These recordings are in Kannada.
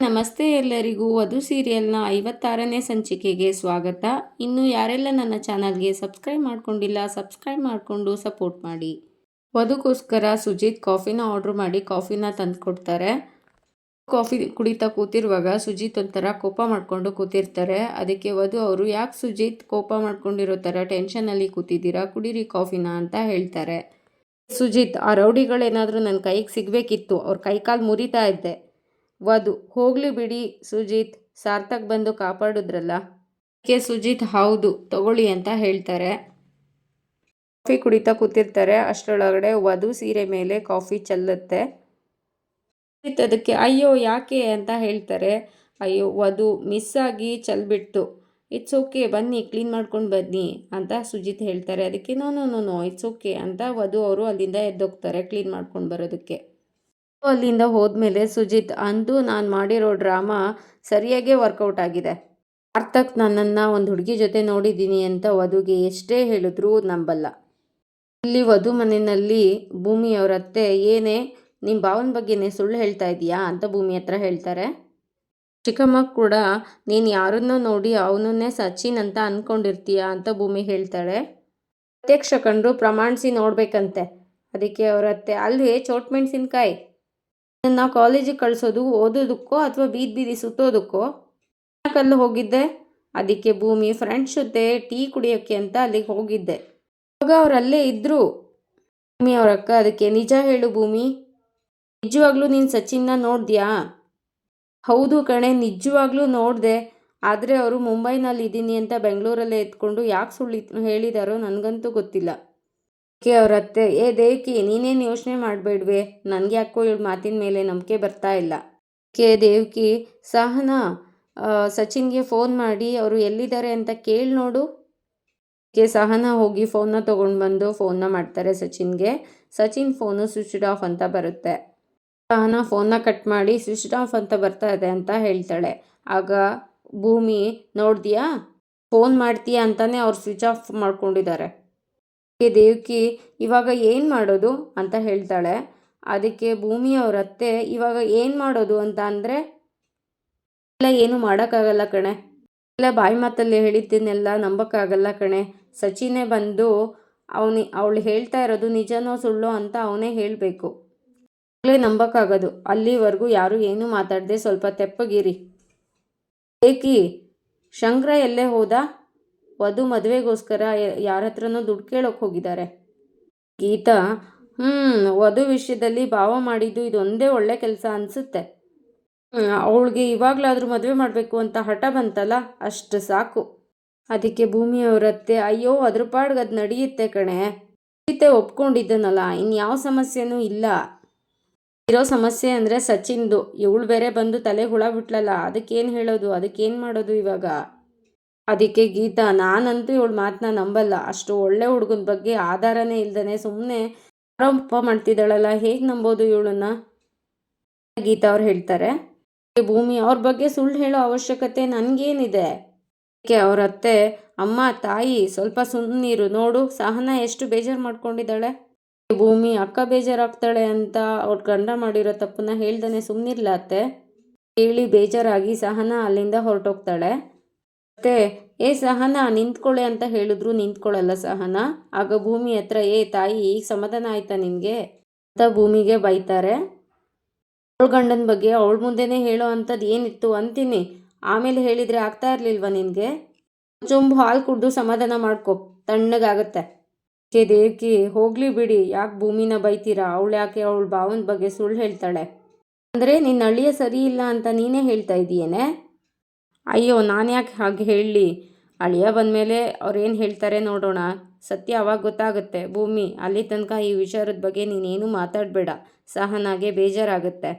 ನಮಸ್ತೆ ಎಲ್ಲರಿಗೂ. ವಧು ಸೀರಿಯಲ್ನ ಐವತ್ತಾರನೇ ಸಂಚಿಕೆಗೆ ಸ್ವಾಗತ. ಇನ್ನು ಯಾರೆಲ್ಲ ನನ್ನ ಚಾನಲ್ಗೆ ಸಬ್ಸ್ಕ್ರೈಬ್ ಮಾಡ್ಕೊಂಡಿಲ್ಲ, ಸಬ್ಸ್ಕ್ರೈಬ್ ಮಾಡಿಕೊಂಡು ಸಪೋರ್ಟ್ ಮಾಡಿ. ವಧುಗೋಸ್ಕರ ಸುಜಿತ್ ಕಾಫಿನ ಆರ್ಡ್ರ್ ಮಾಡಿ ಕಾಫಿನ ತಂದು ಕೊಡ್ತಾರೆ ಕಾಫಿ ಕುಡಿತಾ ಕೂತಿರುವಾಗ ಸುಜಿತ್ ಒಂಥರ ಕೋಪ ಮಾಡಿಕೊಂಡು ಕೂತಿರ್ತಾರೆ. ಅದಕ್ಕೆ ವಧು ಅವರು, ಯಾಕೆ ಸುಜಿತ್ ಕೋಪ ಮಾಡ್ಕೊಂಡಿರೋ ಥರ ಟೆನ್ಷನಲ್ಲಿ ಕೂತಿದ್ದೀರಾ? ಕುಡೀರಿ ಕಾಫಿನ ಅಂತ ಹೇಳ್ತಾರೆ. ಸುಜಿತ್, ಆ ರೌಡಿಗಳೇನಾದರೂ ನನ್ನ ಕೈಗೆ ಸಿಗಬೇಕಿತ್ತು. ಅವ್ರ ಕೈಕಾಲು ಮುರಿತಾ ಇದ್ದೆ. ವಧು, ಹೋಗ್ಲಿ ಬಿಡಿ ಸುಜಿತ್, ಸಾರ್ಥಕ್ ಬಂದು ಕಾಪಾಡಿದ್ರಲ್ಲ? ಕೆ ಸುಜಿತ್, ಹೌದು, ತಗೊಳ್ಳಿ ಅಂತ ಹೇಳ್ತಾರೆ. ಕಾಫಿ ಕುಡಿತಾ ಕೂತಿರ್ತಾರೆ, ಅಷ್ಟರೊಳಗಡೆ ವಧು ಸೀರೆ ಮೇಲೆ ಕಾಫಿ ಚೆಲ್ಲುತ್ತೆ. ಸುಜಿತ್ ಅದಕ್ಕೆ, ಅಯ್ಯೋ, ಯಾಕೆ? ಅಂತ ಹೇಳ್ತಾರೆ. ಅಯ್ಯೋ, ವಧು ಮಿಸ್ ಆಗಿ ಚೆಲ್ಬಿಟ್ಟು ಇಟ್ಸ್ ಓಕೆ ಬನ್ನಿ ಕ್ಲೀನ್ ಮಾಡ್ಕೊಂಡು ಬನ್ನಿ ಅಂತ ಸುಜಿತ್ ಹೇಳ್ತಾರೆ. ಅದಕ್ಕೆ no no no no it's okay ಅಂತ ವಧು ಅವರು ಅಲ್ಲಿಂದ ಎದ್ದೋಗ್ತಾರೆ ಕ್ಲೀನ್ ಮಾಡ್ಕೊಂಡು ಬರೋದಕ್ಕೆ. ಅಲ್ಲಿಂದ ಹೋದ್ಮೇಲೆ ಸುಜಿತ್, ಅಂದು ನಾನು ಮಾಡಿರೋ ಡ್ರಾಮಾ ಸರಿಯಾಗೇ ವರ್ಕೌಟ್ ಆಗಿದೆ. ಸಾರ್ಥಕ್ ನನ್ನನ್ನು ಒಂದು ಹುಡುಗಿ ಜೊತೆ ನೋಡಿದ್ದೀನಿ ಅಂತ ವಧುಗೆ ಎಷ್ಟೇ ಹೇಳಿದ್ರೂ ನಂಬಲ್ಲ. ಇಲ್ಲಿ ವಧು ಮನೆಯಲ್ಲಿ ಭೂಮಿಯವರ ಅತ್ತೆ, ಏನೇ ನಿಮ್ಮ ಭಾವನ ಬಗ್ಗೆನೇ ಸುಳ್ಳು ಹೇಳ್ತಾ ಇದೀಯಾ ಅಂತ ಭೂಮಿ ಹತ್ರ ಹೇಳ್ತಾರೆ. ಚಿಕ್ಕಮ್ಮ ಕೂಡ, ನೀನು ಯಾರನ್ನ ನೋಡಿ ಅವನನ್ನೇ ಸಚಿನ್ ಅಂತ ಅಂದ್ಕೊಂಡಿರ್ತೀಯ ಅಂತ ಭೂಮಿ ಹೇಳ್ತಾಳೆ. ಪ್ರತ್ಯಕ್ಷ ಕಂಡು ಪ್ರಮಾಣಿಸಿ ನೋಡಬೇಕಂತೆ. ಅದಕ್ಕೆ ಅವರತ್ತೆ ಅಲ್ಲಿ, ಚೋಟ್ ಮೆಣಸಿನ್ಕಾಯಿ ನನ್ನ ಕಾಲೇಜಿಗೆ ಕಳಿಸೋದು, ಓದೋದಕ್ಕೋ ಅಥವಾ ಬೀದಿ ಬೀದಿ ಸುತ್ತೋದಕ್ಕೋ? ಕಲ್ಲು ಹೋಗಿದ್ದೆ. ಅದಕ್ಕೆ ಭೂಮಿ ಫ್ರೆಂಡ್ಸ್ ಜೊತೆ ಟೀ ಕುಡಿಯೋಕ್ಕೆ ಅಂತ ಅಲ್ಲಿಗೆ ಹೋಗಿದ್ದೆ. ಆವಾಗ ಅವರಲ್ಲೇ ಇದ್ದರು ಭೂಮಿ ಅವರಕ್ಕ ಅದಕ್ಕೆ ನಿಜ ಹೇಳು ಭೂಮಿ. ನಿಜವಾಗ್ಲೂ ನೀನು ಸಚಿನ್ನ ನೋಡಿದ್ಯಾ? ಹೌದು ಕಣೆ, ನಿಜವಾಗ್ಲೂ ನೋಡಿದೆ. ಆದರೆ ಅವರು ಮುಂಬೈನಲ್ಲಿ ಇದ್ದೀನಿ ಅಂತ ಬೆಂಗಳೂರಲ್ಲೇ ಎತ್ಕೊಂಡು ಯಾಕೆ ಸುಳ್ಳಿ ಹೇಳಿದಾರೋ ನನಗಂತೂ ಗೊತ್ತಿಲ್ಲ. ಕೆ ಅವ್ರ ಅತ್ತೆ ಏ, ದೇವಕಿ, ನೀನೇನು ಯೋಚನೆ ಮಾಡಬೇಡ್ವೆ? ನನಗೆ ಯಾಕೋ ಇವಳು ಮಾತಿನ ಮೇಲೆ ನಂಬಿಕೆ ಬರ್ತಾ ಇಲ್ಲ. ಕೆ ದೇವಕಿ, ಸಹನಾ ಸಚಿನ್ಗೆ ಫೋನ್ ಮಾಡಿ ಅವರು ಎಲ್ಲಿದ್ದಾರೆ ಅಂತ ಕೇಳಿ ನೋಡು. ಕೆ ಸಹನ ಹೋಗಿ ಫೋನ್ನ ತೊಗೊಂಡು ಬಂದು ಫೋನ್ನ ಮಾಡ್ತಾರೆ ಸಚಿನ್ಗೆ. ಸಚಿನ್ ಫೋನು ಸ್ವಿಚ್ಡ್ ಆಫ್ ಅಂತ ಬರುತ್ತೆ. ಸಹನ ಫೋನ್ನ ಕಟ್ ಮಾಡಿ ಸ್ವಿಚ್ಡ್ ಆಫ್ ಅಂತ ಬರ್ತಾ ಇದೆ ಅಂತ ಹೇಳ್ತಾಳೆ. ಆಗ ಭೂಮಿ, ನೋಡ್ದಿಯಾ? ಫೋನ್ ಮಾಡ್ತೀಯಾ ಅಂತಲೇ ಅವ್ರು ಸ್ವಿಚ್ ಆಫ್ ಮಾಡ್ಕೊಂಡಿದ್ದಾರೆ. ದೇವಕಿ ಇವಾಗ ಏನು ಮಾಡೋದು ಅಂತ ಹೇಳ್ತಾಳೆ. ಅದಕ್ಕೆ ಭೂಮಿಯವ್ರ ಅತ್ತೆ ಇವಾಗ ಏನು ಮಾಡೋದು ಅಂತ ಅಂದರೆ ಎಲ್ಲ ಏನು ಮಾಡೋಕ್ಕಾಗಲ್ಲ ಕಣೆ. ಎಲ್ಲ ಬಾಯಿ ಮಾತಲ್ಲಿ ಹೇಳಿದ್ದನ್ನೆಲ್ಲ ನಂಬೋಕ್ಕಾಗಲ್ಲ ಕಣೆ. ಸಚಿನೇ ಬಂದು ಅವನಿ, ಅವಳು ಹೇಳ್ತಾ ಇರೋದು ನಿಜನೋ ಸುಳ್ಳೋ ಅಂತ ಅವನೇ ಹೇಳಬೇಕು. ಆಗಲೇ ನಂಬೋಕ್ಕಾಗೋದು. ಅಲ್ಲಿವರೆಗೂ ಯಾರು ಏನೂ ಮಾತಾಡದೆ ಸ್ವಲ್ಪ ತೆಪ್ಪಗಿರಿ. ಏಕಿ, ಶಂಕರ ಎಲ್ಲೇ ಹೋದ? ವಧು ಮದುವೆಗೋಸ್ಕರ ಯಾರ ಹತ್ರನೋ ದುಡ್ಡು ಕೇಳೋಕೆ ಹೋಗಿದ್ದಾರೆ. ಗೀತಾ ಹ್ಞೂ ವಧು ವಿಷಯದಲ್ಲಿ ಭಾವ ಮಾಡಿದ್ದು ಇದೊಂದೇ ಒಳ್ಳೆ ಕೆಲಸ ಅನಿಸುತ್ತೆ. ಅವಳಿಗೆ ಇವಾಗಲಾದರೂ ಮದುವೆ ಮಾಡಬೇಕು ಅಂತ ಹಠ ಬಂತಲ್ಲ, ಅಷ್ಟು ಸಾಕು. ಅದಕ್ಕೆ ಭೂಮಿಯವರತ್ತೆ ಅಯ್ಯೋ, ಅದ್ರ ಪಾಡ್ಗೆ ಅದು ನಡೆಯುತ್ತೆ ಕಣೆ. ಗೀತೆ ಒಪ್ಕೊಂಡಿದ್ದನಲ್ಲ ಇನ್ಯಾವ ಸಮಸ್ಯೆನೂ ಇಲ್ಲ. ಇರೋ ಸಮಸ್ಯೆ ಅಂದರೆ ಸಚಿನ್ದು. ಇವಳು ಬೇರೆ ಬಂದು ತಲೆ ಹುಳ ಬಿಟ್ಲಲ್ಲ, ಅದಕ್ಕೇನು ಹೇಳೋದು, ಅದಕ್ಕೇನು ಮಾಡೋದು ಇವಾಗ? ಅದಕ್ಕೆ ಗೀತಾ, ನಾನಂತೂ ಇವಳು ಮಾತನ್ನ ನಂಬಲ್ಲ. ಅಷ್ಟು ಒಳ್ಳೆ ಹುಡುಗನ ಬಗ್ಗೆ ಆಧಾರನೇ ಇಲ್ದೇ ಸುಮ್ಮನೆ ಆರೋಪ ಮಾಡ್ತಿದ್ದಾಳಲ್ಲ, ಹೇಗೆ ನಂಬೋದು ಇವಳನ್ನ? ಗೀತಾ ಅವ್ರು ಹೇಳ್ತಾರೆ ಭೂಮಿ, ಅವ್ರ ಬಗ್ಗೆ ಸುಳ್ಳು ಹೇಳೋ ಅವಶ್ಯಕತೆ ನನಗೇನಿದೆ? ಅದಕ್ಕೆ ಅವ್ರ ಅತ್ತೆ, ಅಮ್ಮ, ತಾಯಿ, ಸ್ವಲ್ಪ ಸುಮ್ಮನೀರು ನೋಡು, ಸಹನ ಎಷ್ಟು ಬೇಜಾರು ಮಾಡ್ಕೊಂಡಿದ್ದಾಳೆ? ಭೂಮಿ, ಅಕ್ಕ ಬೇಜಾರಾಗ್ತಾಳೆ ಅಂತ ಅವ್ರ ಗಂಡ ಮಾಡಿರೋ ತಪ್ಪನ್ನ ಹೇಳ್ದೇ ಸುಮ್ಮನಿರ್ಲ ಅತ್ತೆ. ಕೇಳಿ, ಬೇಜಾರಾಗಿ ಸಹನ ಅಲ್ಲಿಂದ ಹೊರಟೋಗ್ತಾಳೆ. ಮತ್ತೆ, ಏ ಸಹನ, ನಿಂತ್ಕೊಳ್ಳೆ ಅಂತ ಹೇಳಿದ್ರು ನಿಂತ್ಕೊಳ್ಳಲ್ಲ ಸಹನ. ಆಗ ಭೂಮಿ ಹತ್ರ, ಏ ತಾಯಿ, ಈಗ ಸಮಾಧಾನ ಆಯ್ತಾ ನಿನಗೆ? ಅಂತ ಭೂಮಿಗೆ ಬೈತಾರೆ. ಅವಳ ಗಂಡನ ಬಗ್ಗೆ ಅವಳ ಮುಂದೆನೇ ಹೇಳೋ ಅಂಥದ್ದು ಏನಿತ್ತು ಅಂತೀನಿ. ಆಮೇಲೆ ಹೇಳಿದರೆ ಆಗ್ತಾ ಇರಲಿಲ್ವ ನಿನಗೆ? ಚುಂಬು ಹಾಲು ಕುಡ್ದು ಸಮಾಧಾನ ಮಾಡ್ಕೊ. ತಣ್ಣಗಾಗತ್ತೆ. ಕೆ ದೇವ್ಕಿ, ಹೋಗ್ಲಿ ಬಿಡಿ. ಯಾಕೆ ಭೂಮಿನ ಬೈತೀರಾ? ಅವಳು ಯಾಕೆ ಅವಳ ಭಾವನ ಬಗ್ಗೆ ಸುಳ್ಳು ಹೇಳ್ತಾಳೆ? ಅಂದರೆ ನಿನ್ನ ಅಳಿಯ ಸರಿ ಇಲ್ಲ ಅಂತ ನೀನೇ ಹೇಳ್ತಾ ಇದೀಯೇನೆ? ಅಯ್ಯೋ, ನಾನು ಯಾಕೆ ಹಾಗೆ ಹೇಳಲಿ ಅಳಿಯ ಬಂದಮೇಲೆ ಅವ್ರು ಏನು ಹೇಳ್ತಾರೆ ನೋಡೋಣ. ಸತ್ಯ ಅವಾಗ ಗೊತ್ತಾಗುತ್ತೆ. ಭೂಮಿ, ಅಲ್ಲಿ ತನಕ ಈ ವಿಚಾರದ ಬಗ್ಗೆ ನೀನೇನು ಮಾತಾಡಬೇಡ. ಸಹನಾಗೆ ಬೇಜಾರಾಗುತ್ತೆ.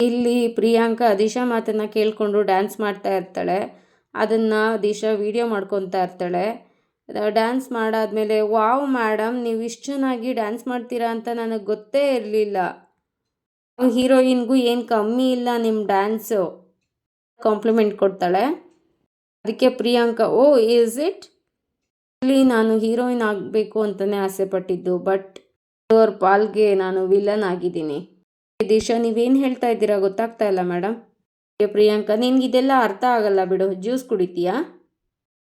ಇಲ್ಲಿ ಪ್ರಿಯಾಂಕಾ ದಿಶಾ ಮಾತನ್ನು ಕೇಳಿಕೊಂಡು ಡ್ಯಾನ್ಸ್ ಮಾಡ್ತಾ ಇರ್ತಾಳೆ. ಅದನ್ನು ದಿಶಾ ವೀಡಿಯೋ ಮಾಡ್ಕೊತಾ ಇರ್ತಾಳೆ. ಡ್ಯಾನ್ಸ್ ಮಾಡಾದಮೇಲೆ, ವಾವ್ ಮೇಡಮ್ ನೀವು ಇಷ್ಟು ಚೆನ್ನಾಗಿ ಡ್ಯಾನ್ಸ್ ಮಾಡ್ತೀರಾ ಅಂತ ನನಗೆ ಗೊತ್ತೇ ಇರಲಿಲ್ಲ. ಹೀರೋಯಿನ್ಗೂ ಏನು ಕಮ್ಮಿ ಇಲ್ಲ ನಿಮ್ಮ ಡ್ಯಾನ್ಸು. ಕಾಂಪ್ಲಿಮೆಂಟ್ ಕೊಡ್ತಾಳೆ. ಅದಕ್ಕೆ ಪ್ರಿಯಾಂಕಾ, ಓ ಈಸ್ ಇಟ್ ಇಲ್ಲಿ ನಾನು ಹೀರೋಯಿನ್ ಆಗಬೇಕು ಅಂತಲೇ ಆಸೆ ಪಟ್ಟಿದ್ದು ಬಟ್ ಅವ್ರ ಪಾಲ್ಗೆ ನಾನು ವಿಲನ್ ಆಗಿದ್ದೀನಿ. ದಿಶಾ, ನೀವೇನು ಹೇಳ್ತಾ ಇದ್ದೀರಾ? ಗೊತ್ತಾಗ್ತಾ ಇಲ್ಲ ಮೇಡಮ್ ಪ್ರಿಯಾಂಕಾ ನಿನ್ಗಿದೆಲ್ಲ ಅರ್ಥ ಆಗಲ್ಲ ಬಿಡು. ಜ್ಯೂಸ್ ಕುಡಿತೀಯಾ?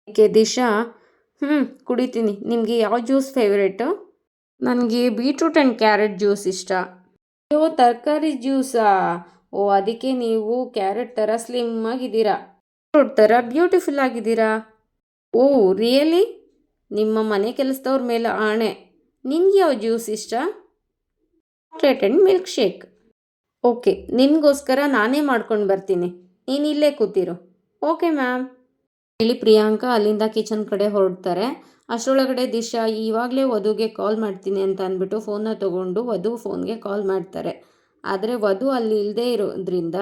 ಅದಕ್ಕೆ ದಿಶಾ? ಹ್ಞೂ ಕುಡಿತೀನಿ. ನಿಮಗೆ ಯಾವ ಜ್ಯೂಸ್ ಫೇವ್ರೇಟು ನನಗೆ ಬೀಟ್ರೂಟ್ ಆ್ಯಂಡ್ ಕ್ಯಾರೆಟ್ ಜ್ಯೂಸ್ ಇಷ್ಟ. ಅಯ್ಯೋ, ತರಕಾರಿ ಜ್ಯೂಸಾ ಓ, ಅದಕ್ಕೆ ನೀವು ಕ್ಯಾರೆಟ್ ಥರ ಸ್ಲಿಮ್ ಆಗಿದ್ದೀರಾ? ಫ್ರೂಟ್ ಥರ ಬ್ಯೂಟಿಫುಲ್ ಆಗಿದ್ದೀರಾ? ಓ ರಿಯಲಿ ನಿಮ್ಮ ಮನೆ ಕೆಲಸದವ್ರ ಮೇಲೆ ಆಣೆ. ನಿನ್ಗೆ ಯಾವ ಜ್ಯೂಸ್ ಇಷ್ಟ? Chocolate and milk shake okay ನಿಮಗೋಸ್ಕರ ನಾನೇ ಮಾಡ್ಕೊಂಡು ಬರ್ತೀನಿ. ನೀನು ಇಲ್ಲೇ ಕೂತಿರು. ಓಕೆ ಮ್ಯಾಮ್ ಹೇಳಿ, ಪ್ರಿಯಾಂಕಾ ಅಲ್ಲಿಂದ ಕಿಚನ್ ಕಡೆ ಹೊರಡ್ತಾರೆ. ಅಷ್ಟರೊಳಗಡೆ ದಿಶಾ, ಇವಾಗಲೇ ವಧುಗೆ ಕಾಲ್ ಮಾಡ್ತೀನಿ ಅಂತ ಅಂದ್ಬಿಟ್ಟು ಫೋನ್ನ ತೊಗೊಂಡು ವಧು ಫೋನ್ಗೆ ಕಾಲ್ ಮಾಡ್ತಾರೆ. ಆದರೆ ವಧು ಅಲ್ಲಿ ಇಲ್ಲದೆ ಇರೋದ್ರಿಂದ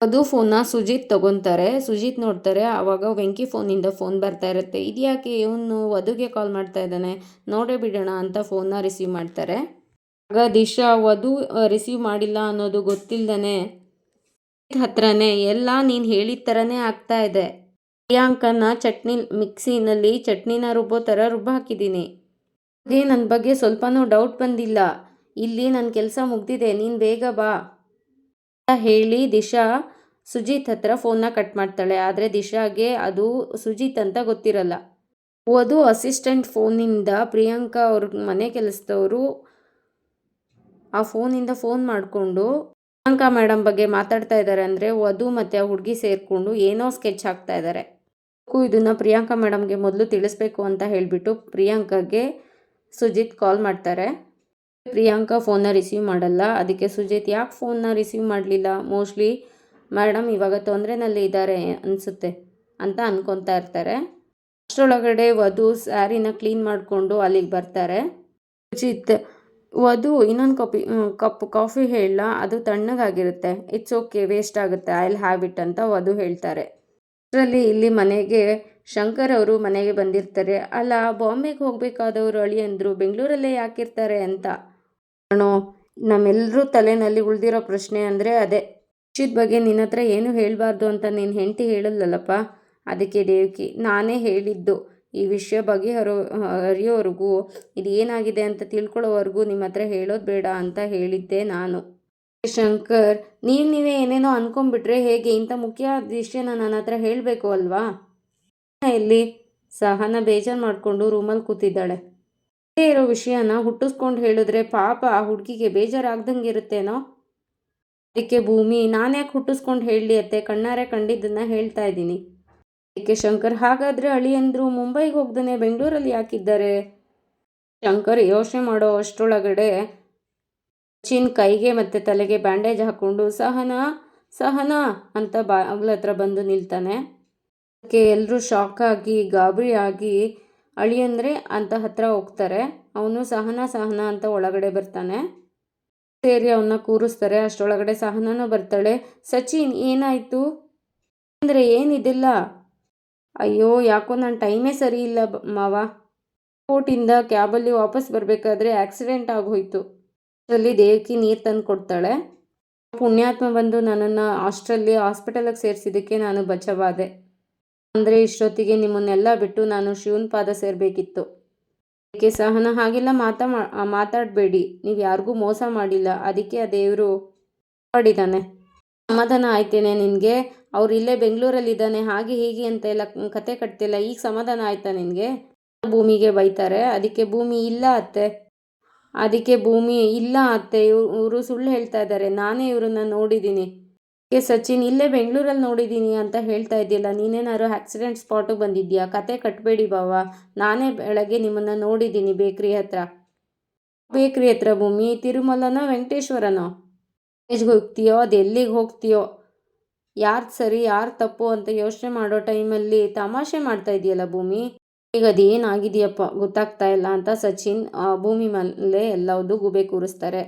ವಧು ಫೋನ್ನ ಸುಜಿತ್ ತಗೊತಾರೆ. ಸುಜಿತ್ ನೋಡ್ತಾರೆ, ಆವಾಗ ವೆಂಕಿ ಫೋನಿಂದ ಫೋನ್ ಬರ್ತಾ ಇರುತ್ತೆ. ಇದ್ಯಾಕೆ ಇವನು ವಧುಗೆ ಕಾಲ್ ಮಾಡ್ತಾ ಇದ್ದಾನೆ? ನೋಡೇ ಬಿಡೋಣ ಅಂತ ಫೋನ್ನ ರಿಸೀವ್ ಮಾಡ್ತಾರೆ. ಆಗ ದಿಶಾ, ವಧು ರಿಸೀವ್ ಮಾಡಿಲ್ಲ ಅನ್ನೋದು ಗೊತ್ತಿಲ್ಲದೇ ಹತ್ರನೇ ಎಲ್ಲ ನೀನು ಹೇಳಿದ ಥರನೇ ಆಗ್ತಾ ಇದೆ. ಪ್ರಿಯಾಂಕನ ಚಟ್ನಿ ಮಿಕ್ಸಿನಲ್ಲಿ ಚಟ್ನಿನ ರುಬ್ಬೋ ಥರ ರುಬ್ಬ ಹಾಕಿದ್ದೀನಿ. ನನಗೆ ನನ್ನ ಬಗ್ಗೆ ಸ್ವಲ್ಪನೂ ಡೌಟ್ ಬಂದಿಲ್ಲ. ಇಲ್ಲಿ ನನ್ನ ಕೆಲಸ ಮುಗ್ದಿದೆ, ನೀನು ಬೇಗ ಬಾ ಅಂತ ಹೇಳಿ ದಿಶಾ ಸುಜಿತ್ ಹತ್ರ ಫೋನ್ನ ಕಟ್ ಮಾಡ್ತಾಳೆ. ಆದರೆ ದಿಶಾಗೆ ಅದು ಸುಜಿತ್ ಅಂತ ಗೊತ್ತಿರಲ್ಲ. ವಧು ಅಸಿಸ್ಟೆಂಟ್ ಫೋನಿಂದ ಪ್ರಿಯಾಂಕಾ ಅವ್ರ ಮನೆ ಕೆಲಸದವರು ಆ ಫೋನಿಂದ ಫೋನ್ ಮಾಡಿಕೊಂಡು ಪ್ರಿಯಾಂಕಾ ಮೇಡಮ್ ಬಗ್ಗೆ ಮಾತಾಡ್ತಾ ಇದ್ದಾರೆ ಅಂದರೆ ವಧು ಮತ್ತು ಆ ಹುಡುಗಿ ಸೇರಿಕೊಂಡು ಏನೋ ಸ್ಕೆಚ್ ಹಾಕ್ತಾ ಇದ್ದಾರೆ ಇದನ್ನು ಪ್ರಿಯಾಂಕಾ ಮೇಡಮ್ಗೆ ಮೊದಲು ತಿಳಿಸ್ಬೇಕು ಅಂತ ಹೇಳಿಬಿಟ್ಟು ಪ್ರಿಯಾಂಕಾಗೆ ಸುಜಿತ್ ಕಾಲ್ ಮಾಡ್ತಾರೆ. ಪ್ರಿಯಾಂಕಾ ಫೋನ್ನ ರಿಸೀವ್ ಮಾಡಲ್ಲ. ಅದಕ್ಕೆ ಸುಜಿತ್ ಯಾಕೆ ಫೋನ್ನ ರಿಸೀವ್ ಮಾಡಲಿಲ್ಲ? ಮೋಸ್ಟ್ಲಿ ಮೇಡಮ್ ಇವಾಗ ತೊಂದರೆನಲ್ಲಿ ಇದ್ದಾರೆ ಅನಿಸುತ್ತೆ ಅಂತ ಅಂದ್ಕೊತಾ ಇರ್ತಾರೆ. ಅಷ್ಟರೊಳಗಡೆ ವಧು ಸ್ಯಾರಿನ ಕ್ಲೀನ್ ಮಾಡಿಕೊಂಡು ಅಲ್ಲಿಗೆ ಬರ್ತಾರೆ. ಸುಜಿತ್, ವಧು ಇನ್ನೊಂದು ಕಾಪಿ ಕಪ್, ಕಾಫಿ ಹೇಳಲ್ಲ, ಅದು ತಣ್ಣಗಾಗಿರುತ್ತೆ. ಇಟ್ಸ್ ಓಕೆ ವೇಸ್ಟ್ ಆಗುತ್ತೆ. ಐ ಹ್ಯಾವ್ ಇಟ್ ಅಂತ ವಧು ಹೇಳ್ತಾರೆ. ಅದರಲ್ಲಿ ಇಲ್ಲಿ ಮನೆಗೆ ಶಂಕರ್ ಅವರು ಮನೆಗೆ ಬಂದಿರ್ತಾರೆ. ಅಲ್ಲ, ಬಾಂಬೆಗೆ ಹೋಗಬೇಕಾದವರು ಅಳಿಯಂದ್ರು ಬೆಂಗಳೂರಲ್ಲೇ ಯಾಕಿರ್ತಾರೆ ಅಂತ? ಅಣ್ಣೋ ನಮ್ಮೆಲ್ಲರೂ ತಲೆನಲ್ಲಿ ಉಳಿದಿರೋ ಪ್ರಶ್ನೆ ಅಂದರೆ ಅದೇ. ಖುಷಿದ ಬಗ್ಗೆ ನಿನ್ನ ಹತ್ರ ಏನು ಹೇಳಬಾರ್ದು ಅಂತ ನೀನು ಹೆಂಡತಿ ಹೇಳಲ್ಲಲ್ಲಪ್ಪ? ಅದಕ್ಕೆ ದೇವಕಿ, ನಾನೇ ಹೇಳಿದ್ದು. ಈ ವಿಷಯ ಬಗೆಹರು, ಅರಿಯೋವರೆಗೂ ಇದು ಏನಾಗಿದೆ ಅಂತ ತಿಳ್ಕೊಳ್ಳೋವರೆಗೂ ನಿಮ್ಮ ಹತ್ರ ಹೇಳೋದು ಬೇಡ ಅಂತ ಹೇಳಿದ್ದೆ ನಾನು. ಶಂಕರ್ ನೀವು ನೀವೇ ಏನೇನೋ ಅನ್ಕೊಂಡ್ಬಿಟ್ರೆ ಹೇಗೆ? ಇಂಥ ಮುಖ್ಯ ವಿಷಯನ ನನ್ನ ಹತ್ರ ಹೇಳಬೇಕು ಅಲ್ವಾ? ಎಲ್ಲಿ ಸಹನ ಬೇಜಾರು ಮಾಡಿಕೊಂಡು ರೂಮಲ್ಲಿ ಕೂತಿದ್ದಾಳೆ. ಇದೇ ಇರೋ ವಿಷಯನ ಹುಟ್ಟಿಸ್ಕೊಂಡು ಹೇಳಿದ್ರೆ ಪಾಪ ಆ ಹುಡುಗಿಗೆ ಬೇಜಾರಾಗ್ದಂಗೆ ಇರುತ್ತೇನೋ ಅದಕ್ಕೆ ಭೂಮಿ ನಾನ್ಯಾಕೆ ಹುಟ್ಟಿಸ್ಕೊಂಡು ಹೇಳಲಿ ಅತ್ತೆ? ಕಣ್ಣಾರೆ ಕಂಡಿದ್ದನ್ನು ಹೇಳ್ತಾ ಇದ್ದೀನಿ. ಅದಕ್ಕೆ ಶಂಕರ್ ಹಾಗಾದರೆ ಅಳಿಯಂದ್ರು ಮುಂಬೈಗೆ ಹೋಗ್ದೇ ಬೆಂಗಳೂರಲ್ಲಿ ಯಾಕಿದ್ದಾರೆ? ಶಂಕರ್ ಯೋಚನೆ ಮಾಡೋ ಅಷ್ಟರೊಳಗಡೆ ಸಚಿನ್ ಕೈಗೆ ಮತ್ತು ತಲೆಗೆ ಬ್ಯಾಂಡೇಜ್ ಹಾಕ್ಕೊಂಡು ಸಹನ ಸಹನ ಅಂತ ಬಾಗ್ಲ ಹತ್ರ ಬಂದು ನಿಲ್ತಾನೆ. ಅದಕ್ಕೆ ಎಲ್ಲರೂ ಶಾಕ್ ಆಗಿ, ಗಾಬರಿ ಆಗಿ ಅಳಿಯಂದ್ರೆ ಅಂತ ಹತ್ರ ಹೋಗ್ತಾರೆ. ಅವನು ಸಹನ ಸಹನ ಅಂತ ಒಳಗಡೆ ಬರ್ತಾನೆ. ಸೇರಿ ಅವನ್ನ ಕೂರಿಸ್ತಾರೆ. ಅಷ್ಟರೊಳಗಡೆ ಸಹನನೂ ಬರ್ತಾಳೆ. ಸಚಿನ್, ಏನಾಯಿತು? ಅಂದರೆ ಏನಿದಿಲ್ಲ ಅಯ್ಯೋ, ಯಾಕೋ ನನ್ನ ಟೈಮೇ ಸರಿ ಇಲ್ಲ ಮಾವ. ಕೋಟಿಂದ ಕ್ಯಾಬಲ್ಲಿ ವಾಪಸ್ ಬರಬೇಕಾದ್ರೆ ಆಕ್ಸಿಡೆಂಟ್ ಆಗೋಯ್ತು. ಅಲ್ಲಿ ದೇವಕಿ ನೀರು ತಂದು ಕೊಡ್ತಾಳೆ. ಪುಣ್ಯಾತ್ಮ ಬಂದು ನನ್ನನ್ನು ಅಷ್ಟರಲ್ಲಿ ಹಾಸ್ಪಿಟಲಿಗೆ ಸೇರಿಸಿದ್ದಕ್ಕೆ ನಾನು ಬಚಾವಾದೆ ಅಂದರೆ ಇಷ್ಟೊತ್ತಿಗೆ ನಿಮ್ಮನ್ನೆಲ್ಲ ಬಿಟ್ಟು ನಾನು ಶಿವನ ಪಾದ ಸೇರಬೇಕಿತ್ತು. ಅದಕ್ಕೆ ಸಹನ ಹಾಗೆಲ್ಲ ಮಾತಾ ಮಾತಾಡಬೇಡಿ. ನೀವು ಯಾರಿಗೂ ಮೋಸ ಮಾಡಿಲ್ಲ. ಅದಕ್ಕೆ ಆ ದೇವರು ಮಾಡಿದ್ದಾನೆ. ಸಮಾಧಾನ ಆಯ್ತೇನೆ ನಿನಗೆ. ಅವ್ರು ಇಲ್ಲೇ ಬೆಂಗಳೂರಲ್ಲಿದ್ದಾನೆ. ಹಾಗೆ ಹೀಗೆ ಅಂತ ಎಲ್ಲ ಕತೆ ಕಟ್ತಿಲ್ಲ. ಈಗ ಸಮಾಧಾನ ಆಯ್ತಾ ನಿನಗೆ? ಭೂಮಿಗೆ ಬೈತಾರೆ. ಅದಕ್ಕೆ ಭೂಮಿ ಇಲ್ಲ ಅತ್ತೆ. ಅದಕ್ಕೆ ಭೂಮಿ ಇಲ್ಲ ಅತ್ತೆ. ಇವರು ಸುಳ್ಳು ಹೇಳ್ತಾ ಇದ್ದಾರೆ. ನಾನೇ ಇವರನ್ನ ನೋಡಿದ್ದೀನಿ. ಕೆ ಸಚಿನ್, ಇಲ್ಲೇ ಬೆಂಗಳೂರಲ್ಲಿ ನೋಡಿದ್ದೀನಿ ಅಂತ ಹೇಳ್ತಾ ಇದೆಯಲ್ಲ ನೀನೇನಾದ್ರು ಆಕ್ಸಿಡೆಂಟ್ ಸ್ಪಾಟಿಗೆ ಬಂದಿದ್ಯಾ ಕತೆ ಕಟ್ಟಬೇಡಿ ಬಾವ ನಾನೇ ಬೆಳಗ್ಗೆ ನಿಮ್ಮನ್ನು ನೋಡಿದ್ದೀನಿ ಬೇಕ್ರಿ ಹತ್ರ. ಬೇಕ್ರಿ ಹತ್ರ ಭೂಮಿ, ತಿರುಮಲನೋ, ವೆಂಕಟೇಶ್ವರನೋ? ಕಾಲೇಜ್ಗೆ ಹೋಗ್ತೀಯೋ, ಅದು ಎಲ್ಲಿಗೆ ಹೋಗ್ತೀಯೋ? ಯಾರು ಸರಿ, ಯಾರು ತಪ್ಪು ಅಂತ ಯೋಚನೆ ಮಾಡೋ ಟೈಮಲ್ಲಿ ತಮಾಷೆ ಮಾಡ್ತಾ ಇದೆಯಲ್ಲ ಭೂಮಿ? ಈಗ ಅದೇನಾಗಿದೆಯಪ್ಪ, ಗೊತ್ತಾಗ್ತಾ ಇಲ್ಲ ಅಂತ ಸಚಿನ್ ಭೂಮಿ ಮೇಲೆ ಎಲ್ಲವುದು ಗುಬೆ ಕೂರಿಸ್ತಾರೆ.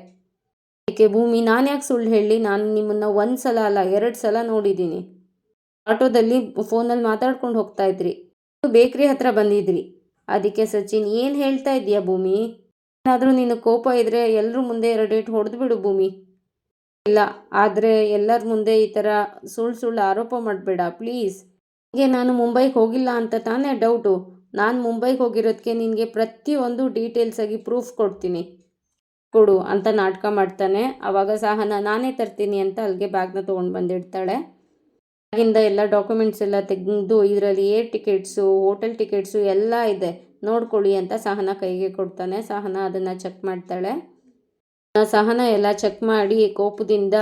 ಅದಕ್ಕೆ ಭೂಮಿ? ನಾನು ಯಾಕೆ ಸುಳ್ಳು ಹೇಳಿ? ನಾನು ನಿಮ್ಮನ್ನು ಒಂದು ಸಲ ಅಲ್ಲ, ಎರಡು ಸಲ ನೋಡಿದ್ದೀನಿ. ಆಟೋದಲ್ಲಿ ಫೋನಲ್ಲಿ ಮಾತಾಡ್ಕೊಂಡು ಹೋಗ್ತಾ ಇದ್ರಿ. ಬೇಕ್ರಿ ಹತ್ರ ಬಂದಿದ್ರಿ. ಅದಕ್ಕೆ ಸಚಿನ್, ಏನು ಹೇಳ್ತಾ ಇದೀಯಾ ಭೂಮಿ? ಏನಾದರೂ ನಿನ್ನ ಕೋಪ ಇದ್ದರೆ ಎಲ್ಲರೂ ಮುಂದೆ ಎರಡು ಏಟು ಹೊಡೆದು ಬಿಡು ಭೂಮಿ. ಇಲ್ಲ, ಆದರೆ ಎಲ್ಲರ ಮುಂದೆ ಈ ಥರ ಸುಳ್ಳು ಸುಳ್ಳು ಆರೋಪ ಮಾಡಬೇಡ, ಪ್ಲೀಸ್. ಹೀಗೆ ನಾನು ಮುಂಬೈಗೆ ಹೋಗಿಲ್ಲ ಅಂತ ತಾನೇ ಡೌಟು. ನಾನು ಮುಂಬೈಗೆ ಹೋಗಿರೋದಕ್ಕೆ ನಿನಗೆ ಪ್ರತಿಯೊಂದು ಡೀಟೇಲ್ಸಾಗಿ ಪ್ರೂಫ್ ಕೊಡ್ತೀನಿ. ಕೊಡು ಅಂತ ನಾಟಕ ಮಾಡ್ತಾನೆ. ಆವಾಗ ಸಹನ, ನಾನೇ ತರ್ತೀನಿ ಅಂತ ಅಲ್ಲಿಗೆ ಬ್ಯಾಗ್ನ ತೊಗೊಂಡು ಬಂದಿಡ್ತಾಳೆ. ಆಗಿಂದ ಎಲ್ಲ ಡಾಕ್ಯುಮೆಂಟ್ಸ್ ಎಲ್ಲ ತೆಗೆದು ಇದರಲ್ಲಿ ಏರ್ ಟಿಕೆಟ್ಸು ಹೋಟೆಲ್ ಟಿಕೆಟ್ಸು ಎಲ್ಲ ಇದೆ. ನೋಡ್ಕೊಳ್ಳಿ ಅಂತ ಸಹನ ಕೈಗೆ ಕೊಡ್ತಾನೆ. ಸಹನ ಅದನ್ನು ಚೆಕ್ ಮಾಡ್ತಾಳೆ. ಸಹನ ಎಲ್ಲ ಚೆಕ್ ಮಾಡಿ ಕೋಪದಿಂದ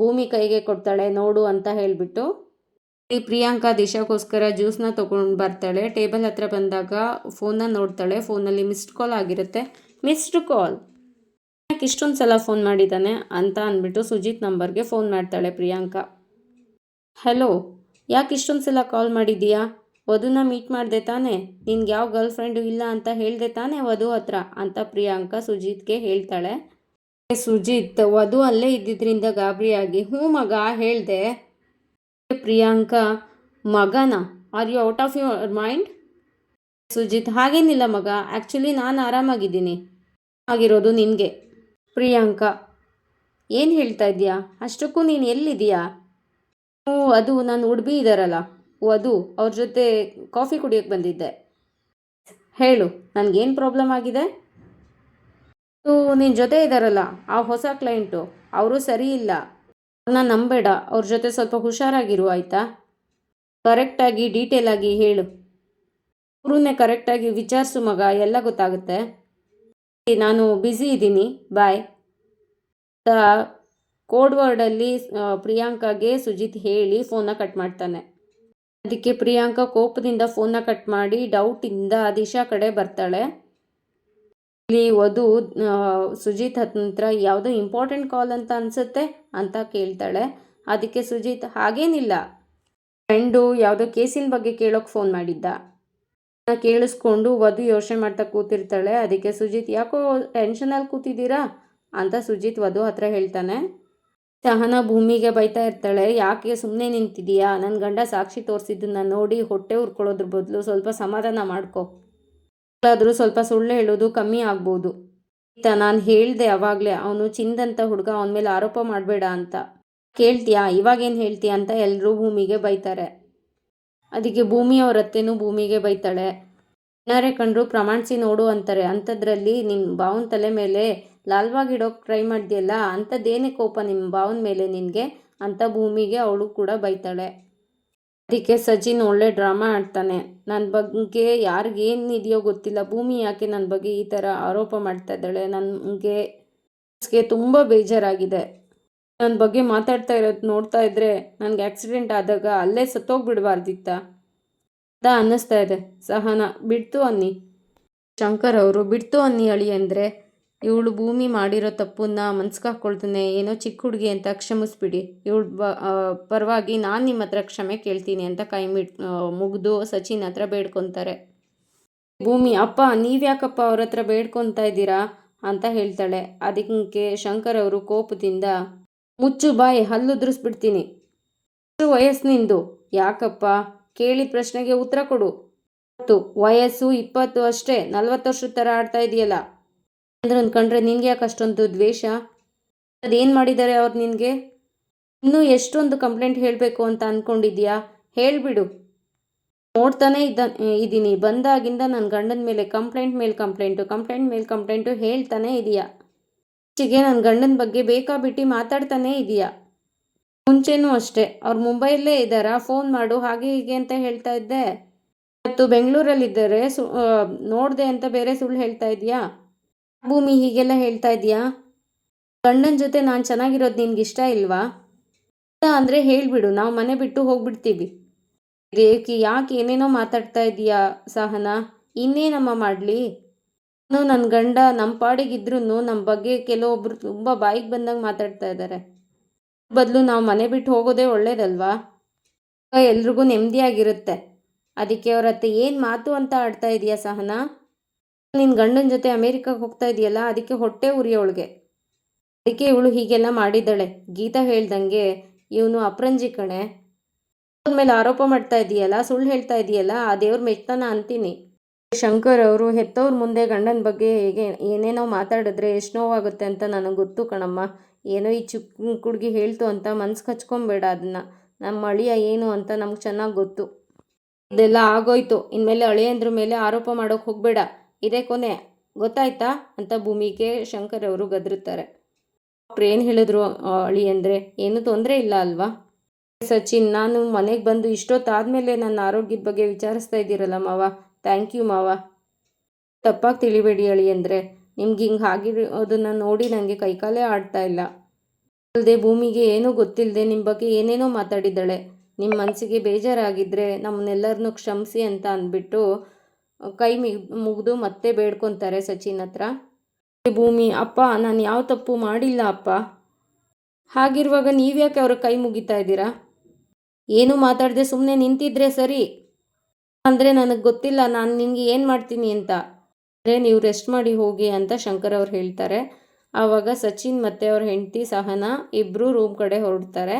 ಭೂಮಿ ಕೈಗೆ ಕೊಡ್ತಾಳೆ, ನೋಡು ಅಂತ ಹೇಳಿಬಿಟ್ಟು ಈ ಪ್ರಿಯಾಂಕಾ ದಿಶಾಗೋಸ್ಕರ ಜ್ಯೂಸ್ನ ತೊಗೊಂಡು ಬರ್ತಾಳೆ. ಟೇಬಲ್ ಹತ್ರ ಬಂದಾಗ ಫೋನ್ನ ನೋಡ್ತಾಳೆ. ಫೋನಲ್ಲಿ ಮಿಸ್ಡ್ ಕಾಲ್ ಆಗಿರುತ್ತೆ. ಮಿಸ್ಡ್ ಕಾಲ್ ಯಾಕೆ ಇಷ್ಟೊಂದು ಸಲ ಫೋನ್ ಮಾಡಿದ್ದಾನೆ ಅಂತ ಅಂದ್ಬಿಟ್ಟು ಸುಜಿತ್ ನಂಬರ್ಗೆ ಫೋನ್ ಮಾಡ್ತಾಳೆ ಪ್ರಿಯಾಂಕಾ. ಹಲೋ ಯಾಕೆ ಇಷ್ಟೊಂದು ಸಲ ಕಾಲ್ ಮಾಡಿದ್ದೀಯಾ? ವಧುನ ಮೀಟ್ ಮಾಡಿದೆ ತಾನೆ? ನಿನ್ಗೆ ಯಾವ ಗರ್ಲ್ ಫ್ರೆಂಡು ಇಲ್ಲ ಅಂತ ಹೇಳಿದೆ ತಾನೆ ವಧು ಹತ್ರ? ಅಂತ ಪ್ರಿಯಾಂಕಾ ಸುಜಿತ್ಗೆ ಹೇಳ್ತಾಳೆ. ಸುಜಿತ್, ವಧು ಅಲ್ಲೇ ಇದ್ದಿದ್ರಿಂದ ಗಾಬರಿಯಾಗಿ. ಹ್ಞೂ ಮಗ, ಹೇಳ್ದೆ. ಪ್ರಿಯಾಂಕಾ, ಮಗನ? Are you out of your mind Sujith, ಹಾಗೇನಿಲ್ಲ ಮಗ. ಆ್ಯಕ್ಚುಲಿ ನಾನು ಆರಾಮಾಗಿದ್ದೀನಿ. ಆಗಿರೋದು ನಿನಗೆ. ಪ್ರಿಯಾಂಕಾ, ಏನು ಹೇಳ್ತಾ ಇದೆಯಾ ಅಷ್ಟಕ್ಕೂ ನೀನು ಎಲ್ಲಿದೆಯಾ ಹ್ಞೂ ಅದು ನಾನು ಉಡುಪಿ ಇದ್ದಾರಲ್ಲ ಅದು ಅವ್ರ ಜೊತೆ ಕಾಫಿ ಕುಡಿಯೋಕ್ಕೆ ಬಂದಿದ್ದೆ. ಹೇಳು, ನನಗೇನು ಪ್ರಾಬ್ಲಮ್ ಆಗಿದೆ? ನಿನ್ನ ಜೊತೆ ಇದ್ದಾರಲ್ಲ ಆ ಹೊಸ ಕ್ಲೈಂಟು. ಅವರು ಸರಿ ಇಲ್ಲ. ಅವ್ರನ್ನ ನಂಬೇಡ. ಅವ್ರ ಜೊತೆ ಸ್ವಲ್ಪ ಹುಷಾರಾಗಿರು, ಆಯಿತಾ? ಕರೆಕ್ಟಾಗಿ ಡೀಟೇಲಾಗಿ ಹೇಳು. ಅವ್ರನ್ನೇ ಕರೆಕ್ಟಾಗಿ ವಿಚಾರಿಸು ಮಗ, ಎಲ್ಲ ಗೊತ್ತಾಗುತ್ತೆ? ನಾನು ಬ್ಯುಸಿ ಇದ್ದೀನಿ. ಬಾಯ್ ಕೋಡ್ ವರ್ಡಲ್ಲಿ ಪ್ರಿಯಾಂಕಾಗೆ ಸುಜಿತ್ ಹೇಳಿ ಫೋನ್ನ ಕಟ್ ಮಾಡ್ತಾನೆ. ಅದಕ್ಕೆ ಪ್ರಿಯಾಂಕಾ ಕೋಪದಿಂದ ಫೋನ್ನ ಕಟ್ ಮಾಡಿ ಡೌಟಿಂದ ದಿಶಾ ಕಡೆ ಬರ್ತಾಳೆ. ಇಲ್ಲಿ ವಧು ಸುಜಿತ್ ಹತ್ರ ಯಾವುದೋ ಇಂಪಾರ್ಟೆಂಟ್ ಕಾಲ್ ಅಂತ ಅನಿಸುತ್ತೆ ಅಂತ ಕೇಳ್ತಾಳೆ. ಅದಕ್ಕೆ ಸುಜಿತ್, ಹಾಗೇನಿಲ್ಲ. ಫ್ರೆಂಡು ಯಾವುದೋ ಕೇಸಿನ ಬಗ್ಗೆ ಕೇಳೋಕೆ ಫೋನ್ ಮಾಡಿದ್ದ. ಕೇಳಿಸ್ಕೊಂಡು ವಧು ಯೋಚನೆ ಮಾಡ್ತಾ ಕೂತಿರ್ತಾಳೆ. ಅದಕ್ಕೆ ಸುಜಿತ್, ಯಾಕೋ ಟೆನ್ಷನಲ್ಲಿ ಕೂತಿದ್ದೀರಾ? ಅಂತ ಸುಜಿತ್ ವಧು ಹತ್ರ ಹೇಳ್ತಾನೆ. ಸಹನ ಭೂಮಿಗೆ ಬೈತಾ ಇರ್ತಾಳೆ. ಯಾಕೆ ಸುಮ್ಮನೆ ನಿಂತಿದೀಯಾ ನನ್ನ ಗಂಡ ಸಾಕ್ಷಿ ತೋರಿಸಿದ್ದನ್ನ ನೋಡಿ ಹೊಟ್ಟೆ ಉರ್ಕೊಳ್ಳೋದ್ರ ಬದಲು ಸ್ವಲ್ಪ ಸಮಾಧಾನ ಮಾಡ್ಕೊ. ಆದರೂ ಸ್ವಲ್ಪ ಸುಳ್ಳು ಹೇಳೋದು ಕಮ್ಮಿ ಆಗ್ಬೋದು. ಈತ ನಾನು ಹೇಳಿದೆ ಅವಾಗಲೇ. ಅವನು ಚಿಂದಂತ ಹುಡುಗ. ಅವನ ಮೇಲೆ ಆರೋಪ ಮಾಡಬೇಡ ಅಂತ. ಕೇಳ್ತೀಯಾ? ಇವಾಗೇನು ಹೇಳ್ತೀಯ? ಅಂತ ಎಲ್ಲರೂ ಭೂಮಿಗೆ ಬೈತಾರೆ. ಅದಕ್ಕೆ ಭೂಮಿ ಅವ್ರ ಅತ್ತೆನೂ ಭೂಮಿಗೆ ಬೈತಾಳೆ. ಏನಾರೇ ಕಂಡ್ರು ಪ್ರಮಾಣಿಸಿ ನೋಡು ಅಂತಾರೆ. ಅಂಥದ್ರಲ್ಲಿ ನಿಮ್ಮ ಬಾವನ ತಲೆ ಮೇಲೆ ಲಾಲ್ವಾಗಿ ಇಡೋಕೆ ಟ್ರೈ ಮಾಡಿದ್ಯಲ್ಲ ಅಂಥದ್ದೇನೇ ಕೋಪ ನಿಮ್ಮ ಬಾವನ ಮೇಲೆ ನಿನಗೆ? ಅಂತ ಭೂಮಿಗೆ ಅವಳು ಕೂಡ ಬೈತಾಳೆ. ಅದಕ್ಕೆ ಸಜಿನ್ ಒಳ್ಳೆ ಡ್ರಾಮಾ ಆಡ್ತಾನೆ. ನನ್ನ ಬಗ್ಗೆ ಯಾರಿಗೇನು ಇದೆಯೋ ಗೊತ್ತಿಲ್ಲ. ಭೂಮಿ ಯಾಕೆ ನನ್ನ ಬಗ್ಗೆ ಈ ಥರ ಆರೋಪ ಮಾಡ್ತಾ ಇದ್ದಾಳೆ? ನನಗೆ ತುಂಬ ಬೇಜಾರಾಗಿದೆ. ನನ್ನ ಬಗ್ಗೆ ಮಾತಾಡ್ತಾ ಇರೋದು ನೋಡ್ತಾ ಇದ್ದರೆ ನನಗೆ ಆಕ್ಸಿಡೆಂಟ್ ಆದಾಗ ಅಲ್ಲೇ ಸತ್ತೋಗ್ಬಿಡಬಾರ್ದಿತ್ತ? ಅಂತ ಅನ್ನಿಸ್ತಾ ಇದೆ. ಸಹನ, ಬಿಡ್ತು ಅನ್ನಿ. ಶಂಕರ್ ಅವರು, ಬಿಡ್ತು ಅನ್ನಿ ಅಳಿ ಅಂದರೆ, ಇವಳು ಭೂಮಿ ಮಾಡಿರೋ ತಪ್ಪನ್ನ ಮನ್ಸ್ಕಾಕೊಳ್ತಾನೆ ಏನೋ ಚಿಕ್ಕ ಹುಡುಗಿ ಅಂತ ಕ್ಷಮಿಸ್ಬಿಡಿ. ಇವಳು ಬ ಪರವಾಗಿ ನಾನು ನಿಮ್ಮ ಹತ್ರ ಕ್ಷಮೆ ಕೇಳ್ತೀನಿ ಅಂತ ಕೈ ಮಿಟ್ ಮುಗಿದು ಸಚಿನ್ ಹತ್ರ ಬೇಡ್ಕೊತಾರೆ. ಭೂಮಿ, ಅಪ್ಪ, ನೀವ್ಯಾಕಪ್ಪ ಅವ್ರ ಹತ್ರ ಬೇಡ್ಕೊತಾ ಇದ್ದೀರಾ? ಅಂತ ಹೇಳ್ತಾಳೆ. ಅದಕ್ಕೆ ಶಂಕರ್ ಅವರು ಕೋಪದಿಂದ ಮುಚ್ಚು ಬಾಯಿ ಹಲ್ಲುದ್ರಿಸ್ಬಿಡ್ತೀನಿ ಎಷ್ಟು ವಯಸ್ಸು ಯಾಕಪ್ಪ? ಕೇಳಿದ ಪ್ರಶ್ನೆಗೆ ಉತ್ತರ ಕೊಡು. ಮತ್ತು ವಯಸ್ಸು ಇಪ್ಪತ್ತು ಅಷ್ಟೇ. ನಲ್ವತ್ತು ವರ್ಷದ ಥರ ಆಡ್ತಾ ಇದೆಯಲ್ಲ. ಅಂದ್ರೆ ಅಂದ್ಕೊಂಡ್ರೆ ನಿನ್ಗೆ ಯಾಕೆ ಅಷ್ಟೊಂದು ದ್ವೇಷ? ಅದೇನು ಮಾಡಿದ್ದಾರೆ ಅವ್ರು ನಿನಗೆ? ಇನ್ನೂ ಎಷ್ಟೊಂದು ಕಂಪ್ಲೇಂಟ್ ಹೇಳಬೇಕು ಅಂತ ಅಂದ್ಕೊಂಡಿದ್ಯಾ ಹೇಳಿಬಿಡು. ನೋಡ್ತಾನೆ ಇದ್ದ ಇದ್ದೀನಿ ಬಂದಾಗಿಂದ ನನ್ನ ಗಂಡನ ಮೇಲೆ ಕಂಪ್ಲೇಂಟ್ ಮೇಲೆ ಕಂಪ್ಲೇಂಟು ಕಂಪ್ಲೇಂಟ್ ಮೇಲೆ ಕಂಪ್ಲೇಂಟು ಹೇಳ್ತಾನೆ ಇದೆಯಾ? ಈಚೆಗೆ ನನ್ನ ಗಂಡನ ಬಗ್ಗೆ ಬೇಕಾಬಿಟ್ಟು ಮಾತಾಡ್ತಾನೇ ಇದೆಯಾ. ಮುಂಚೆನೂ ಅಷ್ಟೇ. ಅವ್ರು ಮುಂಬೈಲ್ಲೇ ಇದ್ದಾರಾ ಫೋನ್ ಮಾಡು. ಹಾಗೆ ಹೀಗೆ ಅಂತ ಹೇಳ್ತಾ ಇದ್ದೆ. ಮತ್ತು ಬೆಂಗಳೂರಲ್ಲಿದ್ದಾರೆ. ಸು ನೋಡಿದೆ ಅಂತ ಬೇರೆ ಸುಳ್ಳು ಹೇಳ್ತಾ ಇದೆಯಾ? ಭೂಮಿ ಹೀಗೆಲ್ಲ ಹೇಳ್ತಾ ಇದೆಯಾ? ಗಂಡನ ಜೊತೆ ನಾನು ಚೆನ್ನಾಗಿರೋದು ನಿನ್ಗೆ ಇಷ್ಟ ಇಲ್ವಾ? ಇಲ್ಲ ಅಂದರೆ ಹೇಳಿಬಿಡು. ನಾವು ಮನೆ ಬಿಟ್ಟು ಹೋಗ್ಬಿಡ್ತೀವಿ. ರೇಖಿ, ಯಾಕೆ ಏನೇನೋ ಮಾತಾಡ್ತಾ ಇದೀಯಾ ಸಹನಾ? ಇನ್ನೇನಮ್ಮ ಮಾಡಲಿ? ನನ್ನ ಗಂಡ ನಮ್ಮ ಪಾಡಿಗಿದ್ರೂ ನಮ್ಮ ಬಗ್ಗೆ ಕೆಲವೊಬ್ರು ತುಂಬ ಬಾಯಿಗೆ ಬಂದಂಗೆ ಮಾತಾಡ್ತಾ ಇದ್ದಾರೆ ಬದಲು ನಾವು ಮನೆ ಬಿಟ್ಟು ಹೋಗೋದೇ ಒಳ್ಳೇದಲ್ವಾ? ಎಲ್ರಿಗೂ ನೆಮ್ಮದಿಯಾಗಿರುತ್ತೆ ಅದಕ್ಕೆ ಅವ್ರ ಹತ್ರ ಏನು ಮಾತು ಅಂತ ಆಡ್ತಾ ಇದೆಯಾ ಸಹನ? ನಿನ್ನ ಗಂಡನ ಜೊತೆ ಅಮೇರಿಕಾಗೆ ಹೋಗ್ತಾ ಇದೆಯಲ್ಲ, ಅದಕ್ಕೆ ಹೊಟ್ಟೆ ಉರಿಯೋಳಿಗೆ ಅದಕ್ಕೆ ಇವಳು ಹೀಗೆಲ್ಲ ಮಾಡಿದ್ದಾಳೆ. ಗೀತಾ ಹೇಳ್ದಂಗೆ ಇವನು ಅಪ್ರಂಜಿ ಕಣೆ. ಮೇಲೆ ಆರೋಪ ಮಾಡ್ತಾ ಇದೆಯಲ್ಲ, ಸುಳ್ಳು ಹೇಳ್ತಾ ಇದೆಯಲ್ಲ, ಆ ದೇವ್ರ ಮೆಚ್ತಾನ ಅಂತೀನಿ. ಶಂಕರ್ ಅವರು ಹೆತ್ತವ್ರ ಮುಂದೆ ಗಂಡನ ಬಗ್ಗೆ ಹೇಗೆ, ಏನೇನೋ ಮಾತಾಡಿದ್ರೆ ಎಷ್ಟು ನೋವಾಗುತ್ತೆ ಅಂತ ನನಗೆ ಗೊತ್ತು ಕಣಮ್ಮ. ಏನೋ ಈ ಚಿಕ್ಕ ಹುಡುಗಿ ಹೇಳ್ತು ಅಂತ ಮನ್ಸು ಕಚ್ಕೊಂಬೇಡ ಅದನ್ನು ನಮ್ಮ ಅಳಿಯ ಏನು ಅಂತ ನಮ್ಗೆ ಚೆನ್ನಾಗಿ ಗೊತ್ತು. ಇದೆಲ್ಲ ಆಗೋಯ್ತು. ಇನ್ಮೇಲೆ ಅಳಿಯಂದ್ರ ಮೇಲೆ ಆರೋಪ ಮಾಡೋಕೆ ಹೋಗಬೇಡ. ಇದೇ ಕೊನೆ. ಗೊತ್ತಾಯ್ತಾ? ಅಂತ ಭೂಮಿಗೆ ಶಂಕರ್ ಅವರು ಗದರುತ್ತಾರೆ. ಏನು ಹೇಳಿದ್ರು ಅಳಿ ಅಂದರೆ? ಏನೂ ತೊಂದರೆ ಇಲ್ಲ ಅಲ್ವಾ? ಸಚಿನ್, ನಾನು ಮನೆಗೆ ಬಂದು ಇಷ್ಟೊತ್ತಾದಮೇಲೆ ನನ್ನ ಆರೋಗ್ಯದ ಬಗ್ಗೆ ವಿಚಾರಿಸ್ತಾ ಇದ್ದೀರಲ್ಲ ಮಾವ. ಥ್ಯಾಂಕ್ ಯು ಮಾವ. ತಪ್ಪಾಗಿ ತಿಳಿಬೇಡಿ ಅಳಿ ಅಂದರೆ. ನಿಮ್ಗೆ ಹಿಂಗೆ ಆಗಿರೋದನ್ನು ನೋಡಿ ನನಗೆ ಕೈಕಾಲೇ ಆಡ್ತಾ ಇಲ್ಲ. ಅಲ್ಲದೆ ಭೂಮಿಗೆ ಏನೂ ಗೊತ್ತಿಲ್ಲದೆ ನಿಮ್ಮ ಬಗ್ಗೆ ಏನೇನೋ ಮಾತಾಡಿದ್ದಾಳೆ. ನಿಮ್ಮ ಮನಸ್ಸಿಗೆ ಬೇಜಾರಾಗಿದ್ದರೆ ನಮ್ಮನ್ನೆಲ್ಲರನ್ನೂ ಕ್ಷಮಿಸಿ ಅಂತ ಅಂದ್ಬಿಟ್ಟು ಕೈ ಮಿ, ಮುಗಿದು ಮತ್ತೆ ಬೇಡ್ಕೊತಾರೆ ಸಚಿನ್ ಹತ್ರ. ಭೂಮಿ, ಅಪ್ಪ, ನಾನು ಯಾವ ತಪ್ಪು ಮಾಡಿಲ್ಲ ಅಪ್ಪ. ಹಾಗಿರುವಾಗ ನೀವ್ಯಾಕೆ ಅವ್ರ ಕೈ ಮುಗಿತಾ ಇದ್ದೀರಾ? ಏನೂ ಮಾತಾಡದೆ ಸುಮ್ಮನೆ ನಿಂತಿದ್ರೆ ಸರಿ. ಅಂದರೆ ನನಗೆ ಗೊತ್ತಿಲ್ಲ, ನಾನು ನಿನಗೆ ಏನು ಮಾಡ್ತೀನಿ ಅಂತ. ಅಂದರೆ ನೀವು ರೆಸ್ಟ್ ಮಾಡಿ ಹೋಗಿ ಅಂತ ಶಂಕರ್ ಅವ್ರು ಹೇಳ್ತಾರೆ. ಆವಾಗ ಸಚಿನ್ ಮತ್ತು ಅವ್ರ ಹೆಂಡತಿ ಸಹನಾ ಇಬ್ಬರು ರೂಮ್ ಕಡೆ ಹೊರಡ್ತಾರೆ.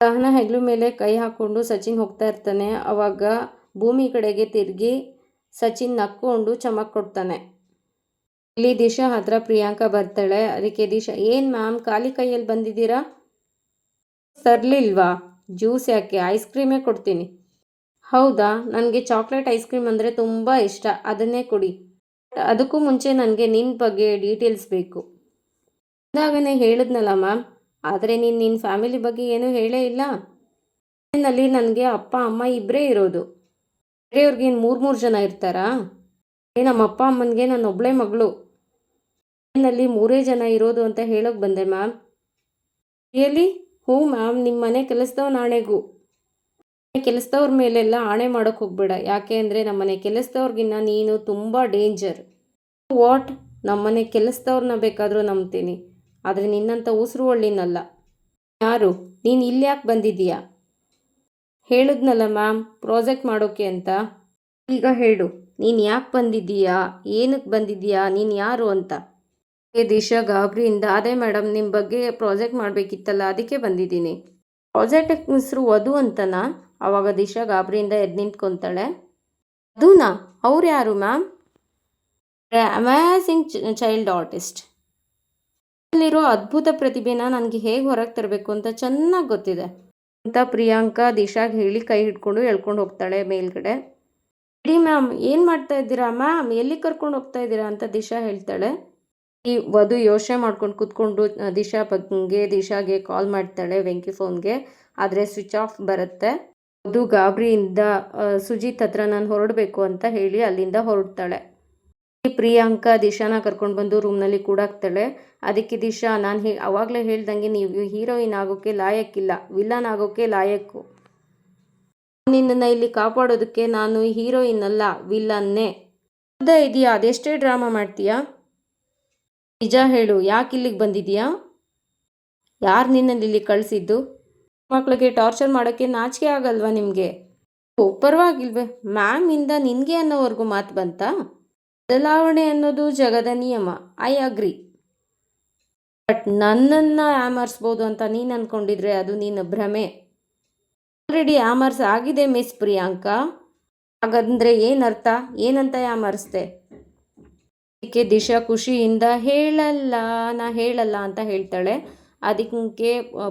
ಸಹನಾ ಹೆಗ್ಲು ಮೇಲೆ ಕೈ ಹಾಕ್ಕೊಂಡು ಸಚಿನ್ ಹೋಗ್ತಾ ಇರ್ತಾನೆ. ಆವಾಗ ಭೂಮಿ ಕಡೆಗೆ ತಿರುಗಿ ಸಚಿನ್ ನಕ್ಕೊಂಡು ಚಮಕ್ ಕೊಡ್ತಾನೆ. ಇಲ್ಲಿ ದಿಶಾ ಹತ್ರ ಪ್ರಿಯಾಂಕಾ ಬರ್ತಾಳೆ. ಅದಕ್ಕೆ ದಿಶಾ, ಏನು ಮ್ಯಾಮ್, ಖಾಲಿ ಕೈಯಲ್ಲಿ ಬಂದಿದ್ದೀರಾ? ತರಲಿಲ್ವಾ ಜ್ಯೂಸ್ ಯಾಕೆ? ಐಸ್ ಕ್ರೀಮೇ ಕೊಡ್ತೀನಿ. ಹೌದಾ? ನನಗೆ ಚಾಕ್ಲೇಟ್ ಐಸ್ ಕ್ರೀಮ್ ಅಂದರೆ ತುಂಬ ಇಷ್ಟ. ಅದನ್ನೇ ಕೊಡಿ. ಅದಕ್ಕೂ ಮುಂಚೆ ನನಗೆ ನಿನ್ನ ಬಗ್ಗೆ ಡೀಟೇಲ್ಸ್ ಬೇಕು. ಅಂದಾಗನೇ ಹೇಳಿದ್ನಲ್ಲ ಮ್ಯಾಮ್, ಆದರೆ ನೀನು ನಿನ್ನ ಫ್ಯಾಮಿಲಿ ಬಗ್ಗೆ ಏನೂ ಹೇಳೇ ಇಲ್ಲ. ಮನೆಯಲ್ಲಿ ನನಗೆ ಅಪ್ಪ, ಅಮ್ಮ ಇಬ್ಬರೇ ಇರೋದು. ಬೇರೆಯವ್ರಿಗೆ ಮೂರು ಮೂರು ಜನ ಇರ್ತಾರಾ? ಏ, ನಮ್ಮ ಅಪ್ಪ, ಅಮ್ಮನಿಗೆ ನಾನು ಒಬ್ಬಳೇ ಮಗಳು. ಮನೆಯಲ್ಲಿ ಮೂರೇ ಜನ ಇರೋದು ಅಂತ ಹೇಳೋಕೆ ಬಂದೆ ಮ್ಯಾಮ್. ರಿಯಲಿ ಹ್ಞೂ ಮ್ಯಾಮ್ ನಿಮ್ಮ ಮನೆ ಕೆಲಸದವ ಆಣೆಗೂ ಕೆಲಸದವ್ರ ಮೇಲೆಲ್ಲ ಆಣೆ ಮಾಡೋಕೆ ಹೋಗ್ಬೇಡ. ಯಾಕೆ ಅಂದರೆ ನಮ್ಮನೆ ಕೆಲಸದವ್ರಿಗಿನ್ನ ನೀನು ತುಂಬ ಡೇಂಜರ್. ವಾಟ್? ನಮ್ಮನೆ ಕೆಲಸದವ್ರನ್ನ ಬೇಕಾದರೂ ನಂಬ್ತೀನಿ. ಆದರೆ ನಿನ್ನಂಥ ಉಸಿರು ಒಳ್ಳಿನಲ್ಲ. ಯಾರು? ನೀನು ಇಲ್ಲಿ ಯಾಕೆ ಬಂದಿದ್ದೀಯಾ? ಹೇಳಿದ್ನಲ್ಲ ಮ್ಯಾಮ್, ಪ್ರಾಜೆಕ್ಟ್ ಮಾಡೋಕೆ ಅಂತ? ಈಗ ಹೇಳು. ನೀನು ಯಾಕೆ ಬಂದಿದ್ದೀಯಾ? ಏನಕ್ಕೆ ಬಂದಿದ್ದೀಯಾ? ನೀನು ಯಾರು ಅಂತ? ಏ ದಿಶಾ ಗಾಬ್ರಿಯಿಂದ, ಅದೇ ಮೇಡಮ್ ನಿಮ್ಮ ಬಗ್ಗೆ ಪ್ರಾಜೆಕ್ಟ್ ಮಾಡಬೇಕಿತ್ತಲ್ಲ, ಅದಕ್ಕೆ ಬಂದಿದ್ದೀನಿ. ಪ್ರಾಜೆಕ್ಟ್ ಹೆಸರು ವಧು ಅಂತನಾ? ಆವಾಗ ದಿಶಾ ಗಾಬರಿಯಿಂದ ಎದ್ದು ನಿಂತ್ಕೊತಾಳೆ. ಅದೂನಾ? ಅವ್ರು ಯಾರು ಮ್ಯಾಮ್? Amazing child artist. ಅಲ್ಲಿರೋ ಅದ್ಭುತ ಪ್ರತಿಭೆನ ನನಗೆ ಹೇಗೆ ಹೊರಗೆ ತರಬೇಕು ಅಂತ ಚೆನ್ನಾಗಿ ಗೊತ್ತಿದೆ. ಅಂತ ಪ್ರಿಯಾಂಕಾ ದಿಶಾಗೆ ಹೇಳಿ ಕೈ ಹಿಡ್ಕೊಂಡು ಎಳ್ಕೊಂಡು ಹೋಗ್ತಾಳೆ ಮೇಲ್ಗಡೆ. ಇಡೀ ಮ್ಯಾಮ್, ಏನು ಮಾಡ್ತಾ ಇದ್ದೀರಾ ಮ್ಯಾಮ್? ಎಲ್ಲಿ ಕರ್ಕೊಂಡು ಹೋಗ್ತಾ ಇದ್ದೀರಾ? ಅಂತ ದಿಶಾ ಹೇಳ್ತಾಳೆ. ಈ ವಧು ಯೋಚನೆ ಮಾಡ್ಕೊಂಡು ಕುತ್ಕೊಂಡು ದಿಶಾ ಬಗ್ಗೆ ದಿಶಾಗೆ ಕಾಲ್ ಮಾಡ್ತಾಳೆ ವೆಂಕಿ ಫೋನ್ಗೆ. ಆದರೆ ಸ್ವಿಚ್ ಆಫ್ ಬರುತ್ತೆ. ವಧು ಗಾಬರಿಯಿಂದ ಸುಜಿತ್ ಹತ್ರ ನಾನು ಹೊರಡಬೇಕು ಅಂತ ಹೇಳಿ ಅಲ್ಲಿಂದ ಹೊರಡ್ತಾಳೆ. ಪ್ರಿಯಾಂಕಾ ದಿಶಾನ ಕರ್ಕೊಂಡು ಬಂದು ರೂಮ್ನಲ್ಲಿ ಕೂಡಾಕ್ತಾಳೆ. ಅದಕ್ಕೆ ದಿಶಾ, ನಾನು ಹೇ, ಅವಾಗಲೇ ಹೇಳ್ದಂಗೆ ನೀವು ಹೀರೋಯಿನ್ ಆಗೋಕ್ಕೆ ಲಾಯಕ್ಕಿಲ್ಲ ವಿಲನ್ ಆಗೋಕ್ಕೆ ಲಾಯಕ್ಕು. ನಿನ್ನನ್ನು ಇಲ್ಲಿ ಕಾಪಾಡೋದಕ್ಕೆ ನಾನು ಹೀರೋಯಿನ್ ಅಲ್ಲ ವಿಲನ್ನೇ ಅರ್ಧ ಇದೆಯಾ, ಅದೆಷ್ಟೇ ಡ್ರಾಮಾ ಮಾಡ್ತೀಯಾ? ನಿಜ ಹೇಳು, ಯಾಕೆ ಇಲ್ಲಿಗೆ ಬಂದಿದೀಯಾ? ಯಾರು ನಿನ್ನಲ್ಲಿ ಇಲ್ಲಿ ಕಳಿಸಿದ್ದು? ಮಕ್ಕಳಿಗೆ ಟಾರ್ಚರ್ ಮಾಡೋಕ್ಕೆ ನಾಚಿಕೆ ಆಗಲ್ವಾ ನಿಮಗೆ? ಓ, ಪರವಾಗಿಲ್ವೇ. ಮ್ಯಾಮಿಂದ ನಿನಗೆ ಅನ್ನೋವರೆಗೂ ಮಾತು ಬಂತಾ? ಬದಲಾವಣೆ ಅನ್ನೋದು ಜಗದ ನಿಯಮ. ಐ ಅಗ್ರಿ ಬಟ್ ನನ್ನನ್ನು ಆಮರ್ಸ್ಬೋದು ಅಂತ ನೀನು ಅಂದ್ಕೊಂಡಿದ್ರೆ ಅದು ನೀನು ಭ್ರಮೆ. ಆಲ್ರೆಡಿ ಆಮರ್ಸ್ ಆಗಿದೆ ಮಿಸ್ ಪ್ರಿಯಾಂಕಾ. ಹಾಗಂದರೆ ಏನರ್ಥ? ಏನಂತ ಯಾಮರ್ಸ್ದೆ ಅದಕ್ಕೆ ದಿಶಾ ಖುಷಿಯಿಂದ ಹೇಳಲ್ಲ, ನಾ ಹೇಳಲ್ಲ ಅಂತ ಹೇಳ್ತಾಳೆ. ಅದಕ್ಕೆ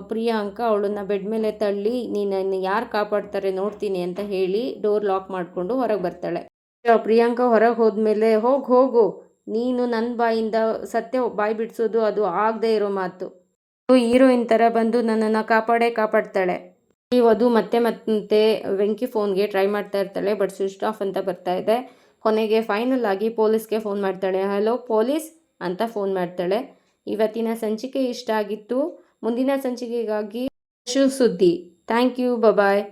ಪ್ರಿಯಾಂಕ ಅವಳನ್ನ ಬೆಡ್ ಮೇಲೆ ತಳ್ಳಿ ನೀನನ್ನು ಯಾರು ಕಾಪಾಡ್ತಾರೆ ನೋಡ್ತೀನಿ ಅಂತ ಹೇಳಿ ಡೋರ್ ಲಾಕ್ ಮಾಡಿಕೊಂಡು ಹೊರಗೆ ಬರ್ತಾಳೆ. ಪ್ರಿಯಾಂಕ ಹೊರಗೆ ಹೋದ್ಮೇಲೆ, ಹೋಗಿ, ಹೋಗು. ನೀನು ನನ್ನ ಬಾಯಿಂದ ಸತ್ಯ ಬಾಯಿ ಬಿಡಿಸೋದು ಅದು ಆಗದೆ ಇರೋ ಮಾತು. ಹೀರೋಯಿನ್ ಥರ ಬಂದು ನನ್ನನ್ನು ಕಾಪಾಡೇ ಕಾಪಾಡ್ತಾಳೆ. ಈ ವಧು ಮತ್ತೆ ಮತ್ತೆ ವೆಂಕಿ ಫೋನ್ಗೆ ಟ್ರೈ ಮಾಡ್ತಾ ಇರ್ತಾಳೆ, ಬಟ್ ಸ್ವಿಚ್ ಆಫ್ ಅಂತ ಬರ್ತಾ ಇದೆ. ಕೊನೆಗೆ ಫೈನಲ್ ಆಗಿ ಪೊಲೀಸ್ಗೆ ಫೋನ್ ಮಾಡ್ತಾಳೆ. ಹಲೋ ಪೊಲೀಸ್ ಅಂತ ಫೋನ್ ಮಾಡ್ತಾಳೆ. ಇವತ್ತಿನ ಸಂಚಿಕೆ ಇಷ್ಟ ಆಗಿತ್ತು. ಮುಂದಿನ ಸಂಚಿಕೆಗಾಗಿ ಶುಭ ಸುದ್ದಿ. Thank you bye-bye